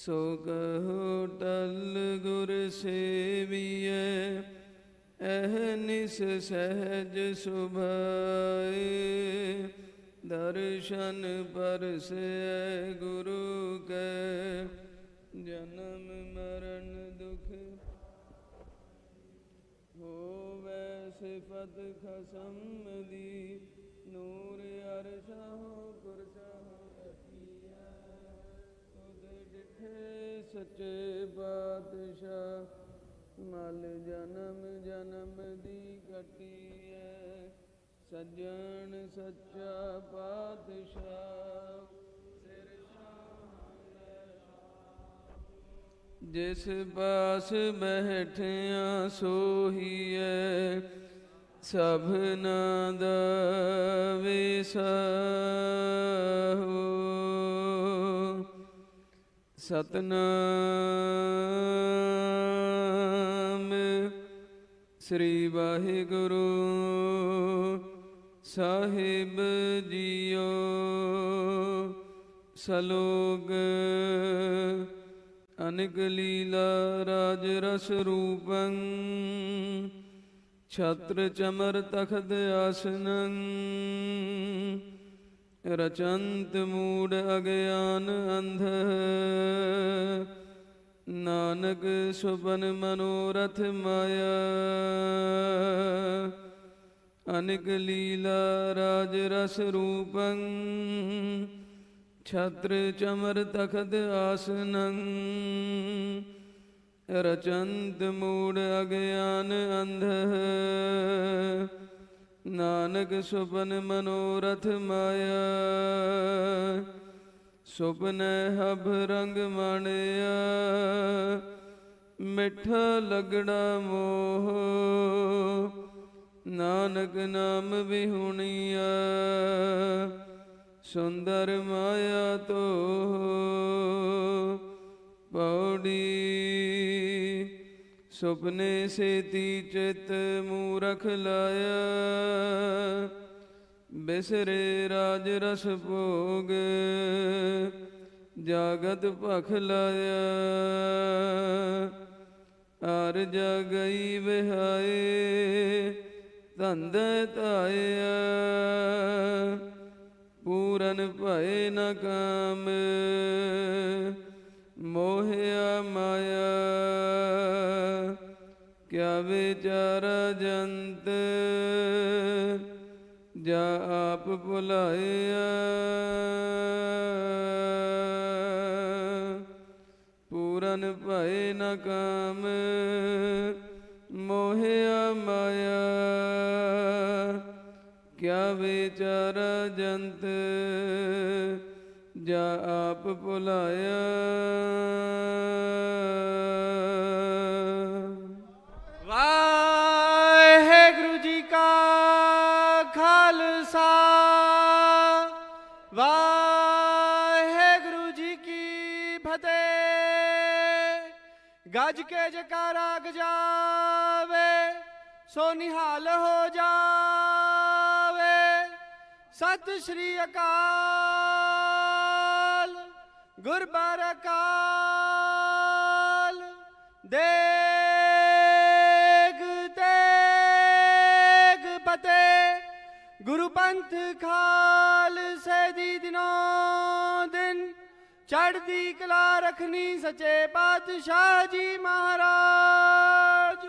ਸੋ ਕਹੋ, ਟਲ ਗੁਰ ਸੇਵੀਐ ਐਹ ਨਿਸ ਸਹਿਜ ਸੁਭਾਏ। ਦਰਸ਼ਨ ਪਰਸੈ ਗੁਰੂ ਕੈ, ਜਨਮ ਮਰਨ ਦੁਖ ਹੋਵੇ ਸਿਫਤ ਖਸਮ ਦੀ। ਨੂਰ ਅਰਸ਼ਾਂ ਕੁਰਸਾ ਰਖੀਐ ਤੁਧ ਡਿਠੇ ਸੱਚੇ ਬਾਦਸ਼ਾਹ, ਮਲ ਜਨਮ ਜਨਮ ਦੀ ਕਟੀਐ ਸੱਜਣ ਸੱਚਾ ਪਾਤਸ਼ਾਹ, ਸਿਰ ਜਿਸ ਬਾਸ ਬੈਠਿਆ ਸੋਹੀਐ ਸਭਨਾ ਦਾ ਵਿਸਾਹੋ ਸਤਨਾਮ। ਸ੍ਰੀ ਵਾਹਿਗੁਰੂ ਸਾਹਿਬ ਜੀਓ ਸਲੋਗ ਅਨਿਕ ਲੀਲਾ ਰਾਜ ਰਸ ਰੂਪੰ, ਛਤਰ ਚਮਰ ਤਖਤ ਆਸਨੰ ਰਚੰਤ ਮੂੜ ਅਗਿਆਨ ਅੰਧ। ਨਾਨਕ ਸੁਬਨ ਮਨੋਰਥ ਮਾਇਆ। ਅਨਿਕ ਲੀਲਾ ਰਾਜ ਰਸ ਰੂਪੰ। ਛਤਰ ਚਮਰ ਤਖਤ ਆਸਨੰ। ਰਚੰਤ ਮੂੜ ਅਗਿਆਨ ਅੰਧ। ਨਾਨਕ ਸੁਪਨ ਮਨੋਰਥ ਮਾਇਆ ਸੁਪਨ ਹਬ ਰੰਗ ਮਾਣਿਆ, ਮਿੱਠਾ ਲਗੜਾ ਮੋਹ, ਨਾਨਕ ਨਾਮ ਵਿਹੁਣੀਆ, ਸੁੰਦਰ ਮਾਇਆ ਤੋ, ਪੌੜੀ ਸੁਪਨੇ ਸੇਤੀ ਚਿਤ ਮੂਰਖ ਲਾਇਆ। ਬਿਸਰੇ ਰਾਜ ਰਸ ਭੋਗ, ਜਾਗਤ ਭਖ ਲਾਇਆ। ਅਰ ਗਈ ਵਿਹਾਏ ਧੰਦ ਧਾਇਆ। ਪੂਰਨ ਭਏ ਨ ਕਾਮ ਮੋਹਿਆ ਮਾਇਆ, ਕਿਆ ਵਿਚਾਰ ਜੰਤ, ਜਾ ਆਪ ਭੁਲਾਇਆ। ਪੂਰਨ ਭਏ ਨ ਕਾਮ, ਮੋਹਿਆ ਮਾਇਆ, ਕਿਆ ਵਿਚਾਰ ਜੰਤ। ਜਾ ਆਪ ਭੁਲਾਇਆ। ਵਾਹਿਗੁਰੂ ਜੀ ਕਾ ਖਾਲਸਾ। ਵਾਹਿਗੁਰੂ ਜੀ ਕੀ ਫਤਿਹ। ਗੱਜ ਕੇ ਜਕਾਰਾ ਗਜਾਵੇ ਸੋ ਨਿਹਾਲ ਹੋ ਜਾਵੇ। ਸਤਿ ਸ਼੍ਰੀ ਅਕਾਲ। ਗੁਰਬਰਕਾਲ ਦੇਗ ਤੇਗ ਬਤੇ ਗੁਰੂ ਪੰਥ ਖਾਲਸੇ ਦੀ ਦਿਨੋਂ ਦਿਨ ਚੜ੍ਹਦੀ ਕਲਾ ਰਖਨੀ ਸੱਚੇ ਪਾਤਸ਼ਾਹ ਜੀ ਮਹਾਰਾਜ।